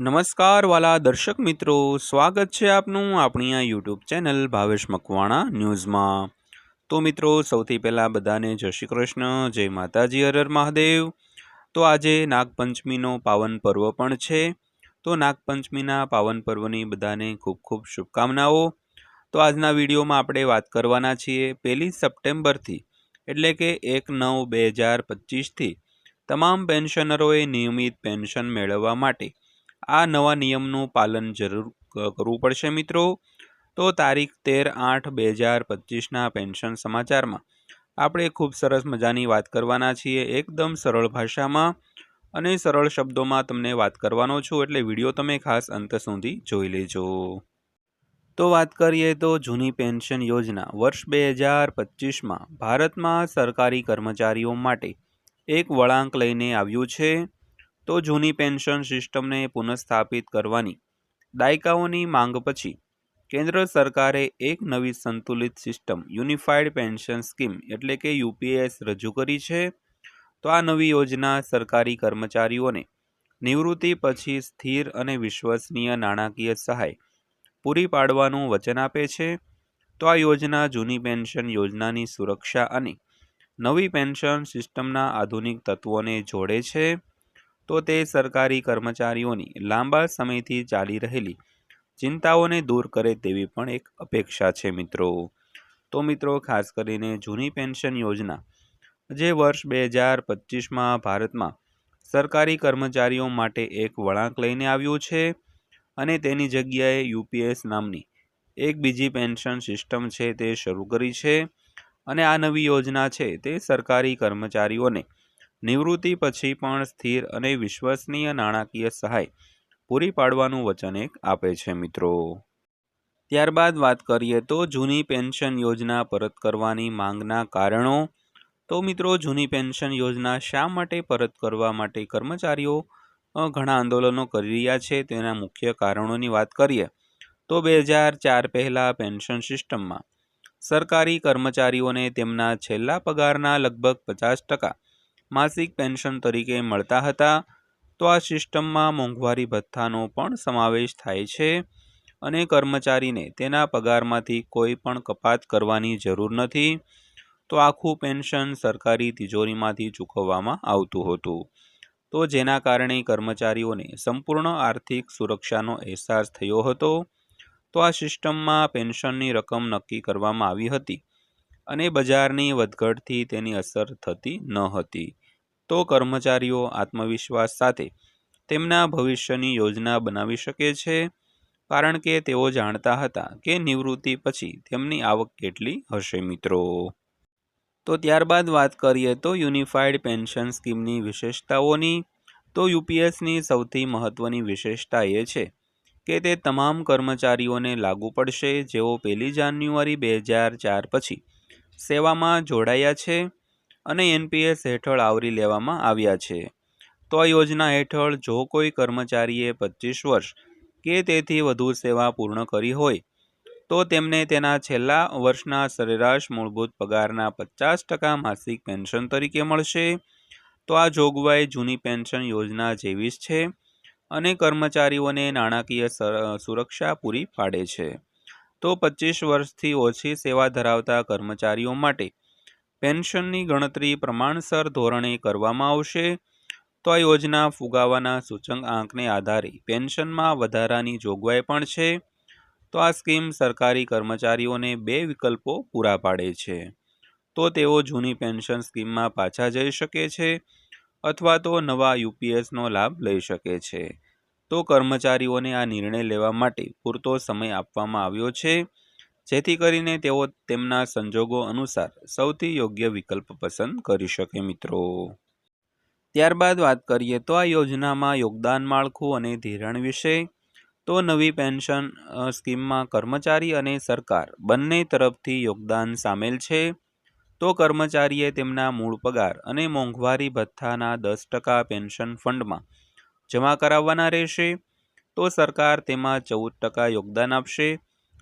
નમસ્કાર વાલા દર્શક મિત્રો, સ્વાગત છે આપનું આપણી આ યુટ્યુબ ચેનલ ભાવેશ મકવાણા ન્યૂઝમાં. તો મિત્રો, સૌથી પહેલાં બધાને જય શ્રી કૃષ્ણ, જય માતાજી હરર મહાદેવ. તો આજે નાગપંચમીનો પાવન પર્વ પણ છે. તો નાગપંચમીના પાવન પર્વની બધાને ખૂબ ખૂબ શુભકામનાઓ. તો આજના વિડીયોમાં આપણે વાત કરવાના છીએ પહેલી સપ્ટેમ્બરથી, એટલે કે એક નવ બે હજાર પચીસથી, તમામ પેન્શનરોએ નિયમિત પેન્શન મેળવવા માટે. આ નવા નિયમનું પાલન જરૂર કરવું પડશે મિત્રો. તો તારીખ તેર આઠ બે હજાર પચીસના પેન્શન સમાચારમાં. આપણે ખૂબ સરસ મજાની વાત કરવાના છીએ, એકદમ સરળ ભાષામાં અને સરળ શબ્દોમાં તમને વાત કરવાનો છું, એટલે વીડિયો તમે ખાસ અંત સુધી જોઈ લેજો. તો વાત કરીએ તો જૂની પેન્શન યોજના. વર્ષ બે હજાર પચીસમાં ભારતમાં સરકારી કર્મચારીઓ માટે એક વળાંક લઈને આવ્યું છે. તો જૂની પેન્શન સિસ્ટમને પુનઃસ્થાપિત કરવાની દાયકાઓની માંગ પછી કેન્દ્ર સરકારે એક નવી સંતુલિત સિસ્ટમ યુનિફાઈડ પેન્શન સ્કીમ એટલે કે યુપીએસ રજૂ કરી છે. તો આ નવી યોજના સરકારી કર્મચારીઓને નિવૃત્તિ પછી સ્થિર અને વિશ્વસનીય નાણાકીય સહાય પૂરી પાડવાનું વચન આપે છે. તો આ યોજના જૂની પેન્શન યોજનાની સુરક્ષા અને નવી પેન્શન સિસ્ટમના આધુનિક તત્વોને જોડે છે. તો તે સરકારી કર્મચારીઓની લાંબા સમયથી ચાલી રહેલી ચિંતાઓને દૂર કરે તેવી પણ એક અપેક્ષા છે મિત્રો. તો મિત્રો, ખાસ કરીને જૂની પેન્શન યોજના, જે વર્ષ બે હજાર પચીસમાં ભારતમાં સરકારી કર્મચારીઓ માટે એક વળાંક લઈને આવ્યું છે અને તેની જગ્યાએ યુપીએસ નામની એક બીજી પેન્શન સિસ્ટમ છે તે શરૂ કરી છે અને આ નવી યોજના છે તે સરકારી કર્મચારીઓને નિવૃત્તિ પછી પણ સ્થિર અને વિશ્વસનીય નાણાકીય સહાય પૂરી પાડવાનું વચન એક આપે છે, મિત્રો. ત્યારબાદ વાત કરીએ તો જૂની પેન્શન યોજના પરત કરવાની માંગના કારણો. તો મિત્રો, જૂની પેન્શન યોજના શા માટે પરત કરવા માટે કર્મચારીઓ ઘણા આંદોલનો કરી રહ્યા છે તેના મુખ્ય કારણોની વાત કરીએ. તો બે હજાર ચાર પહેલાં પેન્શન સિસ્ટમમાં સરકારી કર્મચારીઓને તેમના છેલ્લા પગારના લગભગ પચાસ ટકા માસિક પેન્શન તરીકે મળતા હતા, તો આ સિસ્ટમમાં મોંઘવારી ભથ્થાનો પણ સમાવેશ થાય છે અને કર્મચારીને તેના પગારમાંથી કોઈ પણ કપાત કરવાની જરૂર નથી, તો આખું પેન્શન સરકારી તિજોરીમાંથી ચૂકવવામાં આવતું હતું. તો જેના કારણે કર્મચારીઓને સંપૂર્ણ આર્થિક સુરક્ષાનો અહેસાસ થયો હતો, તો આ સિસ્ટમમાં પેન્શનની રકમ નક્કી કરવામાં આવી હતી અને બજારની વધઘટથી તેની અસર થતી ન હતી. તો કર્મચારીઓ આત્મવિશ્વાસ સાથે તેમના ભવિષ્યની યોજના બનાવી શકે છે, કારણ કે તેઓ જાણતા હતા કે નિવૃત્તિ પછી તેમની આવક કેટલી હશે મિત્રો. તો ત્યારબાદ વાત કરીએ તો યુનિફાઈડ પેન્શન સ્કીમની વિશેષતાઓની. તો યુપીએસની સૌથી મહત્ત્વની વિશેષતા એ છે કે તે તમામ કર્મચારીઓને લાગુ પડશે, જેઓ પહેલી જાન્યુઆરી બે હજાર ચાર પછી સેવામાં જોડાયા છે. અને એનપીએસ હેઠળ આવરી લેવામાં આવ્યા છે. તો આ યોજના હેઠળ જો કોઈ કર્મચારીએ પચીસ વર્ષ કે તેથી વધુ સેવા પૂર્ણ કરી હોય, તો તેમને તેના છેલ્લા વર્ષના સરેરાશ મૂળભૂત પગારના પચાસ ટકા માસિક પેન્શન તરીકે મળશે. તો આ જોગવાઈ જૂની પેન્શન યોજના જેવી જ છે અને કર્મચારીઓને નાણાકીય સર- સુરક્ષા પૂરી પાડે છે. તો પચીસ વર્ષથી ઓછી સેવા ધરાવતા કર્મચારીઓ માટે પેન્શનની ગણતરી પ્રમાણસર ધોરણે કરવામાં આવશે. તો આ યોજના ફુગાવાના સૂચક આંકને આધારે પેન્શનમાં વધારાની જોગવાઈ પણ છે. તો આ સ્કીમ સરકારી કર્મચારીઓને બે વિકલ્પો પૂરા પાડે છે. તો તેઓ જૂની પેન્શન સ્કીમમાં પાછા જઈ શકે છે અથવા તો નવા યુપીએસનો લાભ લઈ શકે છે. તો કર્મચારીઓને આ નિર્ણય લેવા માટે પૂરતો સમય આપવામાં આવ્યો છે. જેથી કરીને તેઓ તેમના સંજોગો અનુસાર સૌથી યોગ્ય વિકલ્પ પસંદ કરી શકે મિત્રો. ત્યારબાદ વાત કરીએ તો આ યોજનામાં યોગદાન માળખું અને ધિરાણ વિશે. તો નવી પેન્શન સ્કીમમાં કર્મચારી અને સરકાર બંને તરફથી યોગદાન સામેલ છે. તો કર્મચારીએ તેમના મૂળ પગાર અને મોંઘવારી ભથ્થાના દસ ટકા પેન્શન ફંડમાં જમા કરાવવાના રહેશે. તો સરકાર તેમાં ચૌદ ટકા યોગદાન આપશે.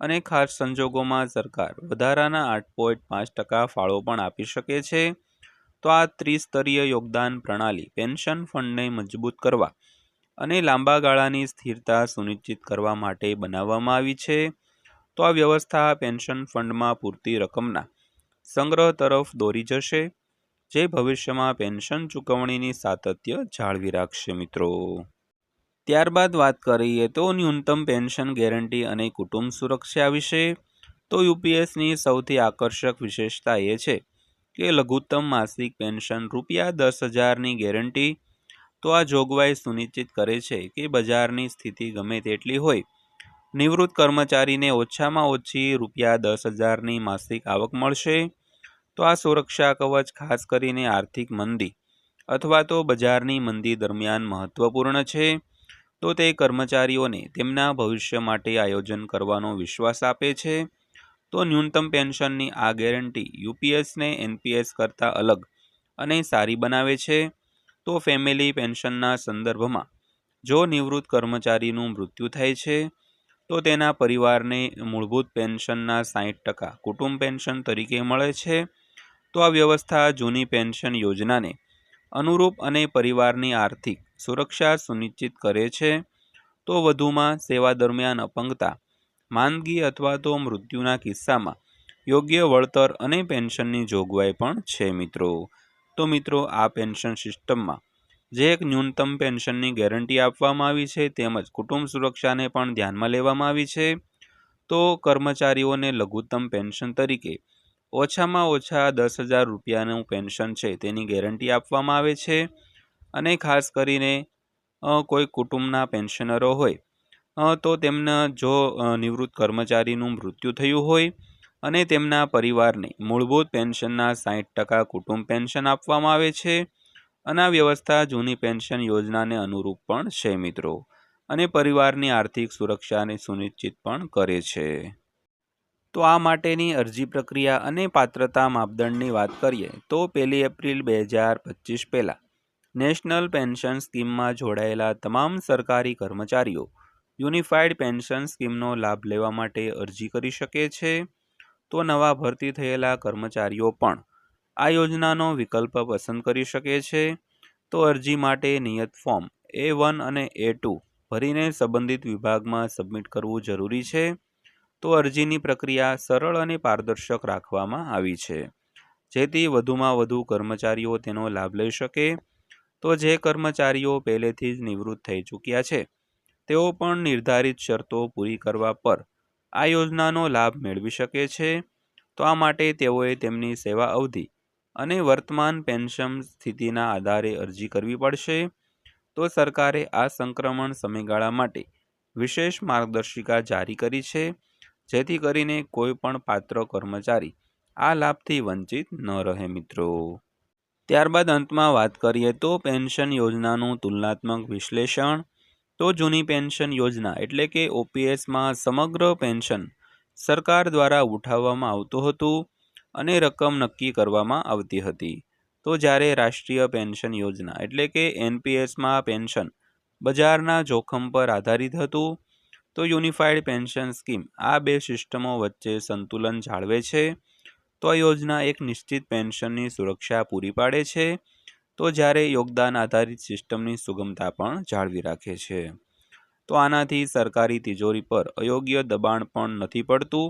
અને ખાસ સંજોગોમાં સરકાર વધારાના આઠ પોઈન્ટ પાંચ ટકા ફાળો પણ આપી શકે છે. તો આ ત્રિસ્તરીય યોગદાન પ્રણાલી પેન્શન ફંડને મજબૂત કરવા અને લાંબા ગાળાની સ્થિરતા સુનિશ્ચિત કરવા માટે બનાવવામાં આવી છે. તો આ વ્યવસ્થા પેન્શન ફંડમાં પૂરતી રકમના સંગ્રહ તરફ દોરી જશે, જે ભવિષ્યમાં પેન્શન ચૂકવણીની સાતત્ય જાળવી રાખશે મિત્રો. ત્યારબાદ વાત કરીએ તો ન્યૂનતમ પેન્શન ગેરંટી અને કુટુંબ સુરક્ષા વિશે, તો યુપીએસની સૌથી આકર્ષક વિશેષતા એ છે કે લઘુત્તમ માસિક પેન્શન રૂપિયા દસ હજારની ગેરંટી, તો આ જોગવાઈ સુનિશ્ચિત કરે છે કે બજારની સ્થિતિ ગમે તેટલી હોય. નિવૃત્ત કર્મચારીને ઓછામાં ઓછી રૂપિયા દસ હજારની માસિક આવક મળશે, તો આ સુરક્ષા કવચ ખાસ કરીને આર્થિક મંદી, અથવા તો બજારની મંદી દરમિયાન મહત્વપૂર્ણ છે. તો તે કર્મચારીઓને તેમના ભવિષ્ય માટે આયોજન કરવાનો વિશ્વાસ આપે છે. તો ન્યૂનતમ પેન્શનની આ ગેરંટી યુપીએસને એનપીએસ કરતાં અલગ અને સારી બનાવે છે. તો ફેમિલી પેન્શનના સંદર્ભમાં જો નિવૃત્ત કર્મચારીનું મૃત્યુ થાય છે, તો તેના પરિવારને મૂળભૂત પેન્શનના સાહીઠ ટકા કુટુંબ પેન્શન તરીકે મળે છે. તો આ વ્યવસ્થા જૂની પેન્શન યોજનાને અનુરૂપ અને પરિવારની આર્થિક સુરક્ષા સુનિશ્ચિત કરે છે, તો વધુમાં સેવા દરમિયાન અપંગતા, માંદગી અથવા તો મૃત્યુના કિસ્સામાં યોગ્ય વળતર અને પેન્શનની જોગવાઈ પણ છે મિત્રો. તો મિત્રો, આ પેન્શન સિસ્ટમમાં જે એક ન્યૂનતમ પેન્શનની ગેરંટી આપવામાં આવી છે તેમજ કુટુંબ સુરક્ષાને પણ ધ્યાનમાં લેવામાં આવી છે, તો કર્મચારીઓને લઘુત્તમ પેન્શન તરીકે ઓછામાં ઓછા દસ હજાર રૂપિયાનું પેન્શન છે તેની ગેરંટી આપવામાં આવે છે. અને ખાસ કરીને કોઈ કુટુંબના પેન્શનરો હોય તો તેમના જો નિવૃત્ત કર્મચારીનું મૃત્યુ થયું હોય અને તેમના પરિવારને મૂળભૂત પેન્શનના સાહીઠ ટકા કુટુંબ પેન્શન આપવામાં આવે છે અને આ વ્યવસ્થા જૂની પેન્શન યોજનાને અનુરૂપ પણ છે, મિત્રો, અને પરિવારની આર્થિક સુરક્ષાને સુનિશ્ચિત પણ કરે છે. તો આ માટેની અરજી પ્રક્રિયા અને પાત્રતા માપદંડની વાત કરીએ, તો પહેલી એપ્રિલ બે હજાર પચીસ પહેલાં નેશનલ પેન્શન સ્કીમમાં જોડાયેલા તમામ સરકારી કર્મચારીઓ યુનિફાઈડ પેન્શન સ્કીમનો લાભ લેવા માટે અરજી કરી શકે છે? તો નવા ભરતી થયેલા કર્મચારીઓ પણ આ યોજનાનો વિકલ્પ પસંદ કરી શકે છે? તો અરજી માટે નિયત ફોર્મ એ વન અને એ ટુ ભરીને સંબંધિત વિભાગમાં સબમિટ કરવું જરૂરી છે? તો અરજીની પ્રક્રિયા સરળ અને પારદર્શક રાખવામાં આવી છે. જેથી વધુમાં વધુ કર્મચારીઓ તેનો લાભ લઈ શકે. તો જે કર્મચારીઓ પહેલેથી જ નિવૃત્ત થઈ ચૂક્યા છે, તેઓ પણ નિર્ધારિત શરતો પૂરી કરવા પર આ યોજનાનો લાભ મેળવી શકે છે. તો આ માટે તેઓએ તેમની સેવા અવધિ અને વર્તમાન પેન્શન સ્થિતિના આધારે અરજી કરવી પડશે. તો સરકારે આ સંક્રમણ સમયગાળા માટે વિશેષ માર્ગદર્શિકા જારી કરી છે, જેથી કરીને કોઈ પણ પાત્ર કર્મચારી આ લાભથી વંચિત ન રહે મિત્રો. ત્યારબાદ અંતમાં વાત કરીએ તો પેન્શન યોજનાનું તુલનાત્મક વિશ્લેષણ. તો જૂની પેન્શન યોજના એટલે કે ઓપીએસમાં સમગ્ર પેન્શન સરકાર દ્વારા ઉઠાવવામાં આવતું હતું અને રકમ નક્કી કરવામાં આવતી હતી. તો જ્યારે રાષ્ટ્રીય પેન્શન યોજના એટલે કે એનપીએસમાં પેન્શન બજારના જોખમ પર આધારિત હતું, તો યુનિફાઈડ પેન્શન સ્કીમ આ બે સિસ્ટમો વચ્ચે સંતુલન જાળવે છે. તો આ યોજના એક નિશ્ચિત પેન્શનની સુરક્ષા પૂરી પાડે છે, તો જ્યારે યોગદાન આધારિત સિસ્ટમની સુગમતા પણ જાળવી રાખે છે. તો આનાથી સરકારી તિજોરી પર અયોગ્ય દબાણ પણ નથી પડતું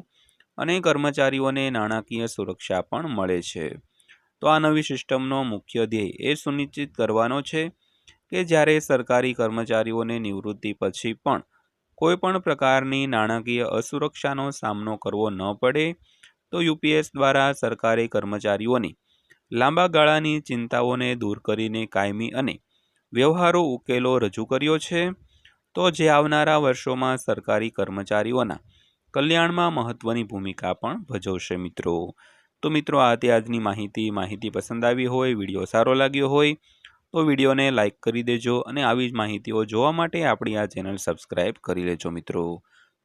અને કર્મચારીઓને નાણાકીય સુરક્ષા પણ મળે છે. તો આ નવી સિસ્ટમનો મુખ્ય ધ્યેય એ સુનિશ્ચિત કરવાનો છે કે જ્યારે સરકારી કર્મચારીઓને નિવૃત્તિ પછી પણ કોઈપણ પ્રકારની નાણાકીય અસુરક્ષાનો સામનો કરવો ન પડે તો યુપીએસ દ્વારા સરકારી કર્મચારીઓની લાંબા ગાળાની ચિંતાઓને દૂર કરીને કાયમી અને વ્યવહારો ઉકેલો રજૂ કર્યો છે. તો જે આવનારા વર્ષોમાં સરકારી કર્મચારીઓના કલ્યાણમાં મહત્વની ભૂમિકા પણ ભજવશે મિત્રો. તો મિત્રો, આ તે આજની માહિતી. માહિતી પસંદ આવી હોય, વીડિયો સારો લાગ્યો હોય, તો વિડીયોને લાઇક કરી દેજો અને આવી જ માહિતીઓ જોવા માટે આપણી આ ચેનલ સબસ્ક્રાઈબ કરી લેજો મિત્રો.